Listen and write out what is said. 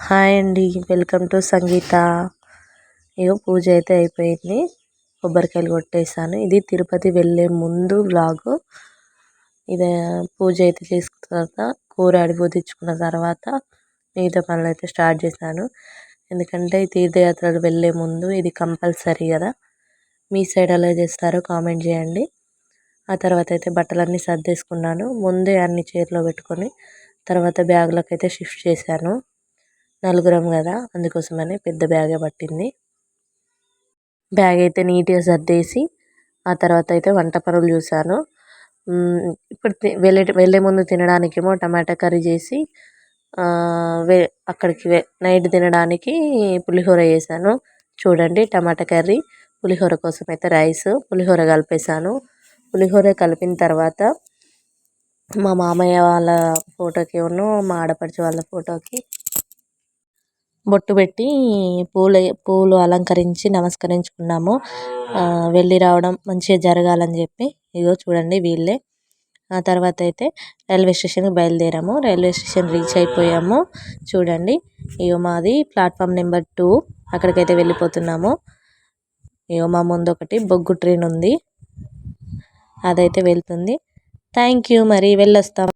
Hi అండి welcome to సంగీత. ఇగో పూజ అయితే అయిపోయింది. కొబ్బరికాయలు కొట్టేసాను ఇది తిరుపతి వెళ్ళే ముందు వ్లాగు ఇది పూజ అయితే చేసుకున్న తర్వాత కూర అడిపోతెచ్చుకున్న తర్వాత మిగతా పనులు అయితే స్టార్ట్ చేశాను. ఎందుకంటే తీర్థయాత్రలు వెళ్ళే ముందు ఇది కంపల్సరీ కదా. మీ సైడ్ ఎలా చేస్తారో కామెంట్ చేయండి. ఆ తర్వాత అయితే బట్టలన్నీ సర్దేసుకున్నాను. ముందే అన్ని చీరలో పెట్టుకొని తర్వాత బ్యాగులకు అయితే షిఫ్ట్ చేశాను. నలుగురం కదా అందుకోసమని పెద్ద బ్యాగే పట్టింది. బ్యాగ్ అయితే నీట్గా సర్దేసి ఆ తర్వాత అయితే వంట పనులు చూశాను. ఇప్పుడు వెళ్ళే వెళ్ళే ముందు తినడానికేమో టమాటా కర్రీ చేసి వే అక్కడికి నైట్ తినడానికి పులిహోర చేశాను. చూడండి టమాటా కర్రీ పులిహోర కోసం అయితే రైస్ పులిహోర కలిపేసాను పులిహోర కలిపిన తర్వాత మా మామయ్య వాళ్ళ ఫోటోకి ఉన్న మా ఆడపడిచి వాళ్ళ ఫోటోకి బొట్టు పెట్టి పూలు పూలు అలంకరించి నమస్కరించుకున్నాము. వెళ్ళి రావడం మంచిగా జరగాలని చెప్పి ఇగో చూడండి వీళ్ళే. ఆ తర్వాత అయితే రైల్వే స్టేషన్కి బయలుదేరాము. రైల్వే స్టేషన్ రీచ్ అయిపోయాము. చూడండి ఇగో మాది ప్లాట్ఫామ్ నెంబర్ టూ. అక్కడికైతే వెళ్ళిపోతున్నాము. ఇగో మా ముందు ఒకటి బొగ్గు ట్రైన్ ఉంది. అదైతే వెళ్తుంది. థ్యాంక్ యూ మరి. వెళ్ళొస్తాం.